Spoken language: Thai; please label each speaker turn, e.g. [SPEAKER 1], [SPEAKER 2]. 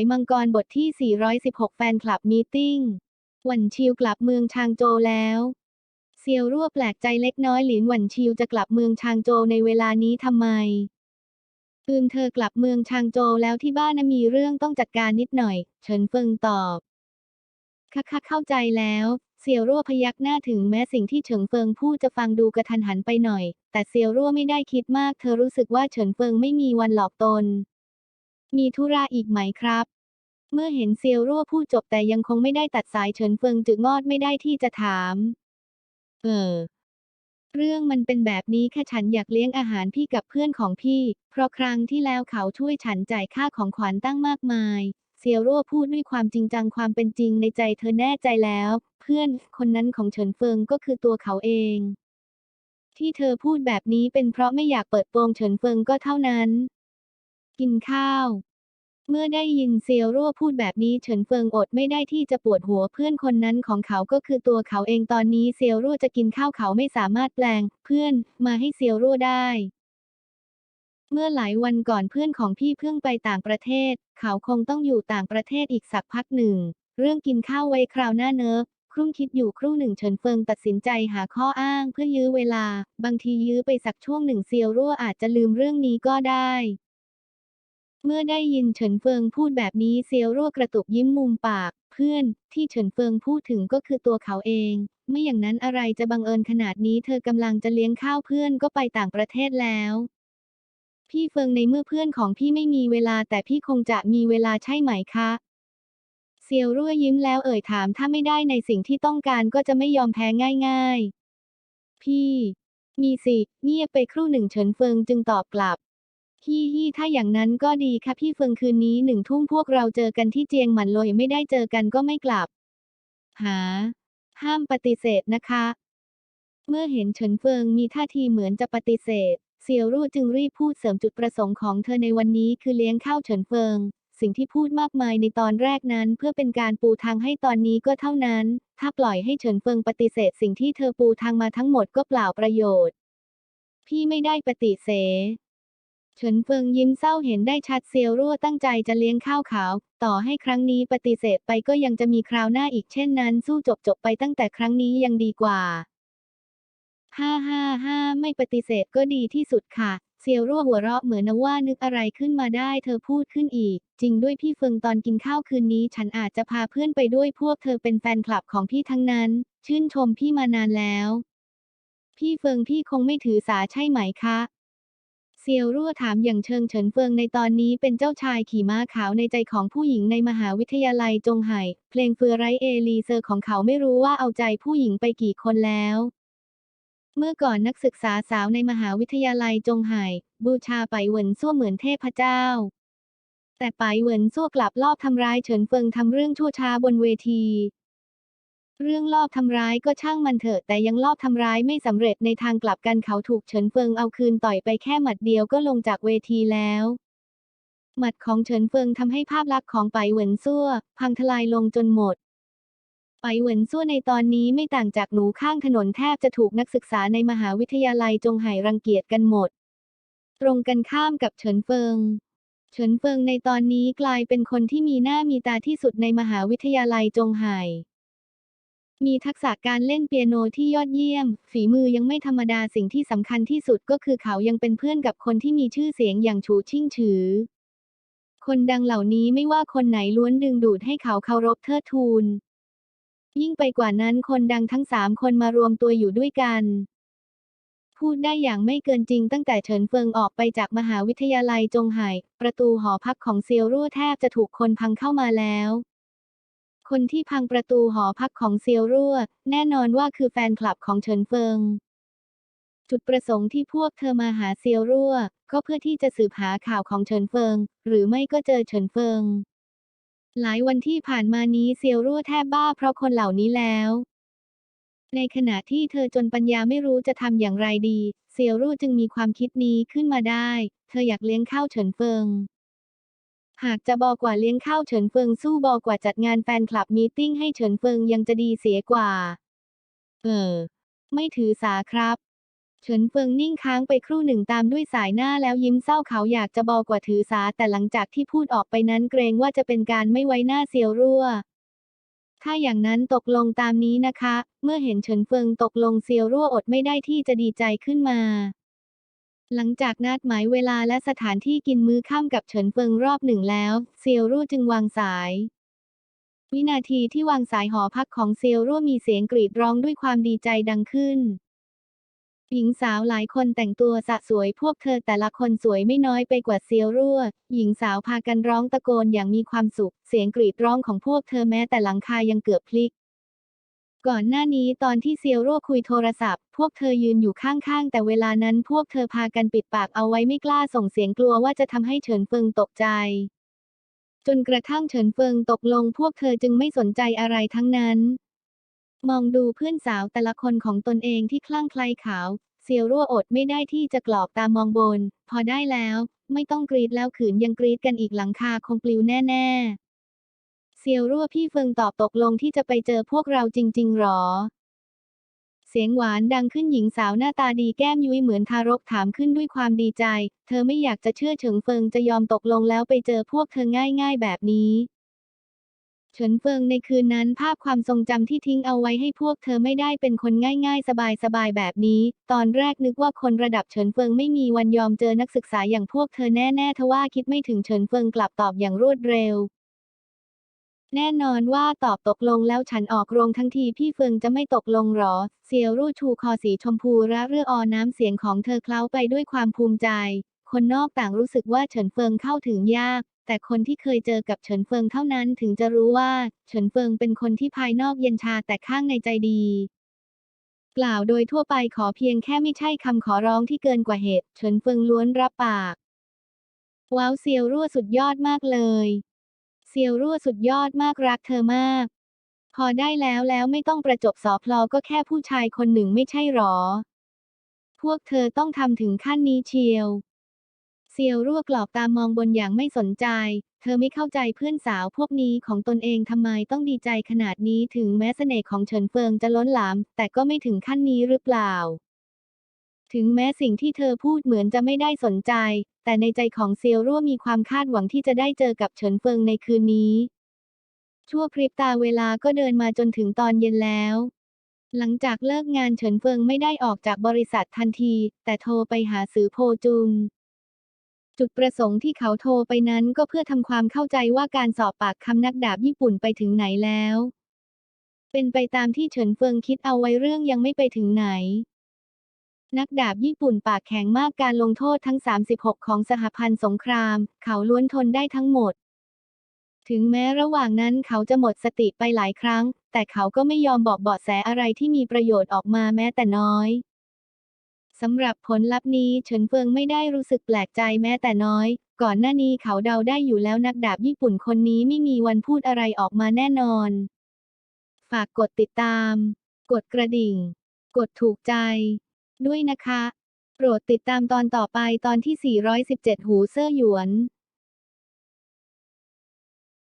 [SPEAKER 1] ยมังกรบทที่ 416 แฟนคลับมีติ้งหวันชิวกลับเมืองชางโจวแล้วเซียวรั่วแปลกใจเล็กน้อยหลินหวันชิวจะกลับเมืองชางโจวในเวลานี้ทำไมอืมเธอกลับเมืองชางโจวแล้วที่บ้านน่ะมีเรื่องต้องจัดการนิดหน่อย เฉินเฟิงตอบค่ะค่ะเข้าใจแล้ว เซียวรั่วพยักหน้าถึงแม้สิ่งที่เฉิงเฟิงพูดจะฟังดูกระทันหันไปหน่อย แต่เซียวรั่วไม่ได้คิดมาก เธอรู้สึกว่าเฉินเฟิงไม่มีวันหลอกตน มีธุระอีกไหมครับ เมื่อเห็นเซียวรั่วพูดจบแต่ยังคงไม่ได้ตัดสายเฉินเฟิงจึงงอดไม่ได้ที่จะถาม เออ เรื่องมันเป็นแบบนี้แค่ฉันอยากเลี้ยงอาหารพี่กับเพื่อนของพี่ เพราะครั้งที่แล้วเขาช่วยฉันจ่ายค่าของขวัญตั้งมากมายเซียวรั่วพูดด้วยความจริงจังความเป็นจริงในใจเธอแน่ใจแล้ว เพื่อนคนนั้นของเฉินเฟิงก็คือตัวเขาเอง ที่เธอพูดแบบนี้เป็นเพราะไม่อยากเปิดโปงเฉินเฟิงก็เท่านั้น กินข้าว เมื่อได้ยินเซียวรั่วพูดแบบนี้เฉินเฟิงอดไม่ได้ที่จะปวดหัวเพื่อนคนนั้นของเขาก็คือตัวเขาเองตอนนี้เซียวรั่วจะกินข้าวเขาไม่สามารถแปลง เพื่อนมาให้เซียวรั่วได้เมื่อหลายวันก่อนเพื่อนของพี่เพิ่งไปต่างประเทศ เขาคงต้องอยู่ต่างประเทศอีกสักพักหนึ่ง เรื่องกินข้าวไว้คราวหน้าเนอะครุ่งคิดอยู่ครู่หนึ่งเฉินเฟิงตัดสินใจหาข้ออ้างเพื่อยื้อเวลา บางทียื้อไปสักช่วงหนึ่งเซียวรั่วอาจจะลืมเรื่องนี้ก็ได้ เมื่อได้ยินเฉินเฟิงพูดแบบนี้เซียวรั่วกระตุกยิ้มมุมปาก เพื่อนที่เฉินเฟิงพูดถึงก็คือตัวเขาเอง ไม่อย่างนั้นอะไรจะบังเอิญขนาดนี้เธอกำลังจะเลี้ยงข้าวเพื่อนก็ไปต่างประเทศแล้ว พี่เฟิงในเมื่อเพื่อนของพี่ไม่มีเวลาแต่พี่คงจะมีเวลาใช่ไหมคะ เซียวรั่วยิ้มแล้วเอ่ยถามถ้าไม่ได้ในสิ่งที่ต้องการก็จะไม่ยอมแพ้ง่าย ๆ พี่ มีสิเงียบไปครู่หนึ่งเฉินเฟิงจึงตอบกลับ ฮี่ฮี่ถ้าอย่างนั้นก็ดีค่ะพี่เฟิงคืนนี้หนึ่งทุ่มพวกเราเจอกันที่เจียงหมันเลยไม่ได้เจอกันก็ไม่กลับ หา ห้ามปฏิเสธนะคะ เมื่อเห็นเฉินเฟิงมีท่าทีเหมือนจะปฏิเสธ เซียวรู่จึงรีบพูดเสริมจุดประสงค์ของเธอในวันนี้คือเลี้ยงข้าวเฉินเฟิง สิ่งที่พูดมากมายในตอนแรกนั้น เพื่อเป็นการปูทางให้ตอนนี้ก็เท่านั้น ถ้าปล่อยให้เฉินเฟิงปฏิเสธ สิ่งที่เธอปูทางมาทั้งหมดก็เปล่าประโยชน์ พี่ไม่ได้ปฏิเสธ เฉินเฟิงยิ้มเศร้าเห็นได้ชัดเซียวรั่วตั้งใจจะเลี้ยงข้าวขาว ต่อให้ครั้งนี้ปฏิเสธไปก็ยังจะมีคราวหน้าอีกเช่นนั้น สู้จบจบไปตั้งแต่ครั้งนี้ยังดีกว่าห้าห้าห้าไม่ปฏิเสธก็ดีที่สุดค่ะ เซียวรั่วหัวเราะเหมือนนว่านึกอะไรขึ้นมาได้ เธอพูดขึ้นอีก จริงด้วยพี่เฟิงตอนกินข้าวคืนนี้ ฉันอาจจะพาเพื่อนไปด้วยพวกเธอเป็นแฟนคลับของพี่ทั้งนั้น ชื่นชมพี่มานานแล้ว พี่เฟิงพี่คงไม่ถือสาใช่ไหมคะ เซียวรั่วถามอย่างเชิงเฉินเฟิงในตอนนี้เป็นเจ้าชายขี่ม้าขาวในใจของผู้หญิงในมหาวิทยาลัยจงไห่ เพลงเฟือไรเอลีเซอร์ของเขาไม่รู้ว่าเอาใจผู้หญิงไปกี่คนแล้ว เมื่อก่อนนักศึกษาสาวในมหาวิทยาลัยจงไห่ บูชาไปเหวินซั่วเหมือนเทพเจ้า แต่ไปเหวินซั่วกลับลอบทำร้ายเฉินเฟิงทำเรื่องชั่วช้าบนเวที เรื่องลอบทำร้ายก็ช่างมันเถอะแต่ยังลอบทำร้ายไม่สำเร็จในทางกลับกันเขาถูกเฉินเฟิงเอาคืนต่อยไปแค่หมัดเดียวก็ลงจากเวทีแล้ว หมัดของเฉินเฟิงทำให้ภาพลักษณ์ของไปเหวินซั่ว พังทลายลงจนหมด ไปเหวินซั่วในตอนนี้ไม่ต่างจากหนูข้างถนนแทบจะถูกนักศึกษาในมหาวิทยาลัยจงไห่รังเกียจกันหมด ตรงกันข้ามกับเฉินเฟิงเฉินเฟิงในตอนนี้กลายเป็นคนที่มีหน้ามีตาที่สุดในมหาวิทยาลัยจงไห่ มีทักษะการเล่นเปียโนที่ยอดเยี่ยม ฝีมือยังไม่ธรรมดาสิ่งที่สำคัญที่สุดก็คือเขายังเป็นเพื่อนกับคนที่มีชื่อเสียงอย่างฉูชิ่งฉือ คนดังเหล่านี้ไม่ว่าคนไหนล้วนดึงดูดให้เขาเคารพเทิดทูน ยิ่งไปกว่านั้นคนดังทั้งสามคนมารวมตัวอยู่ด้วยกันพูดได้อย่างไม่เกินจริงตั้งแต่เฉินเฟิงออกไปจากมหาวิทยาลัยจงไห่ ประตูหอพักของเซียวรั่วแทบจะถูกคนพังเข้ามาแล้ว คนที่พังประตูหอพักของเซียวรั่ว แน่นอนว่าคือแฟนคลับของเฉินเฟิง จุดประสงค์ที่พวกเธอมาหาเซียวรั่ว ก็เพื่อที่จะสืบหาข่าวของเฉินเฟิง หรือไม่ก็เจอเฉินเฟิง หลายวันที่ผ่านมานี้เซียวรั่วแทบบ้าเพราะคนเหล่านี้แล้ว ในขณะที่เธอจนปัญญาไม่รู้จะทำอย่างไรดี เซียวรู่จึงมีความคิดนี้ขึ้นมาได้ เธออยากเลี้ยงข้าวเฉินเฟิง หากจะบอกว่าเลี้ยงข้าวเฉินเฟิงสู้บอกว่าจัดงานแฟนคลับมีติ้งให้เฉินเฟิงยังจะดีเสียกว่า เออ ไม่ถือสาครับเฉินเฟิงนิ่งค้างไปครู่หนึ่งตามด้วยสายหน้าแล้วยิ้มเศร้าเขาอยากจะบอกว่าถือสาแต่หลังจากที่พูดออกไปนั้นเกรงว่าจะเป็นการไม่ไว้หน้าเซียวรั่ว ถ้าอย่างนั้นตกลงตามนี้นะคะ เมื่อเห็นเฉินเฟิงตกลงเซียวรั่วอดไม่ได้ที่จะดีใจขึ้นมา หลังจากนัดหมายเวลาและสถานที่กินมื้อค่ำกับเฉินเฟิงรอบหนึ่งแล้ว เซียวรั่จึงวางสาย วินาทีที่วางสายหอพักของเซียวรั่มีเสียงกรีดร้องด้วยความดีใจดังขึ้น หญิงสาวหลายคนแต่งตัวสะสวยพวกเธอแต่ละคนสวยไม่น้อยไปกว่าเซียวรั่วหญิงสาวพากันร้องตะโกนอย่างมีความสุข เสียงกรีดร้องของพวกเธอแม้แต่หลังคายังเกือบพลิก ก่อนหน้านี้ตอนที่เซียวร่วคุยโทรศัพท์ พวกเธอยืนอยู่ข้างๆ แต่เวลานั้นพวกเธอพากันปิดปากเอาไว้ไม่กล้าส่งเสียงกลัวว่าจะทำให้เฉินเฟิงตกใจ จนกระทั่งเฉินเฟิงตกลงพวกเธอจึงไม่สนใจอะไรทั้งนั้น มองดูเพื่อนสาวแต่ละคนของตนเองที่คลั่งไคล้ขาว เซียวรั่วอดไม่ได้ที่จะกรอกตามองบน พอได้แล้ว ไม่ต้องกรีดแล้วขืนยังกรีดกันอีกหลังคาคงปลิวแน่ ๆ เซียวรั่วพี่เฟิงตอบตกลงที่จะไปเจอพวกเราจริง ๆ หรอ เสียงหวานดังขึ้นหญิงสาวหน้าตาดีแก้มยุ้ยเหมือนทารกถามขึ้นด้วยความดีใจ เธอไม่อยากจะเชื่อเฉิงเฟิงจะยอมตกลงแล้วไปเจอพวกเธอง่าย ๆ แบบนี้เฉินเฟิงในคืนนั้นภาพความทรงจำที่ทิ้งเอาไว้ให้พวกเธอไม่ได้เป็นคนง่าย ๆ สบายๆแบบนี้ ตอนแรกนึกว่าคนระดับเฉินเฟิงไม่มีวันยอมเจอนักศึกษาอย่างพวกเธอแน่ๆทว่าคิดไม่ถึงเฉินเฟิงกลับตอบอย่างรวดเร็ว แน่นอนว่าตอบตกลงแล้วฉันออกโรงทั้งทีพี่เฟิงจะไม่ตกลงหรอ เซียวรู่ชูคอสีชมพูระเรื่ออน้ำเสียงของเธอเคล้าไปด้วยความภูมิใจ คนนอกต่างรู้สึกว่าเฉินเฟิงเข้าถึงยาก แต่คนที่เคยเจอกับเฉินเฟิงเท่านั้นถึงจะรู้ว่า เฉินเฟิงเป็นคนที่ภายนอกเย็นชาแต่ข้างในใจดี กล่าวโดยทั่วไปขอเพียงแค่ไม่ใช่คำขอร้องที่เกินกว่าเหตุ เฉินเฟิงล้วนรับปาก ว้าวเซียวรั่วสุดยอดมากเลย เซียวรั่วสุดยอดมากรักเธอมาก พอได้แล้วแล้วไม่ต้องประจบสอพลอก็แค่ผู้ชายคนหนึ่งไม่ใช่หรอ พวกเธอต้องทำถึงขั้นนี้เชียว เซียวรั่วกรอบตามองบนอย่างไม่สนใจ เธอไม่เข้าใจเพื่อนสาวพวกนี้ของตนเองทำไมต้องดีใจขนาดนี้ถึงแม้เสน่ห์ของเฉินเฟิงจะล้นหลาม แต่ก็ไม่ถึงขั้นนี้หรือเปล่า ถึงแม้สิ่งที่เธอพูดเหมือนจะไม่ได้สนใจ แต่ในใจของเซียวรั่วมีความคาดหวังที่จะได้เจอกับเฉินเฟิงในคืนนี้ ชั่วพริบตาเวลาก็เดินมาจนถึงตอนเย็นแล้ว หลังจากเลิกงานเฉินเฟิงไม่ได้ออกจากบริษัททันที แต่โทรไปหาซือโพจุน จุดประสงค์ที่เขาโทรไปนั้นก็เพื่อทำความเข้าใจว่าการสอบปากคำนักดาบญี่ปุ่นไปถึงไหนแล้ว เป็นไปตามที่เฉินเฟิงคิดเอาไว้เรื่องยังไม่ไปถึงไหน นักดาบญี่ปุ่นปากแข็งมากการลงโทษทั้ง 36 ของสหพันธ์สงคราม เขาล้วนทนได้ทั้งหมด ถึงแม้ระหว่างนั้นเขาจะหมดสติไปหลายครั้ง แต่เขาก็ไม่ยอมบอกเบาะแสอะไรที่มีประโยชน์ออกมาแม้แต่น้อยสำหรับผลลัพธ์นี้เฉินเฟิงไม่ได้รู้สึกแปลกใจแม้แต่น้อย ก่อนหน้านี้เขาเดาได้อยู่แล้วนักดาบญี่ปุ่นคนนี้ไม่มีวันพูดอะไรออกมาแน่นอน ฝากกดติดตาม กดกระดิ่ง กดถูกใจ ด้วยนะคะ โปรดติดตามตอนต่อไปตอนที่ 417 หูเซ่อหยวน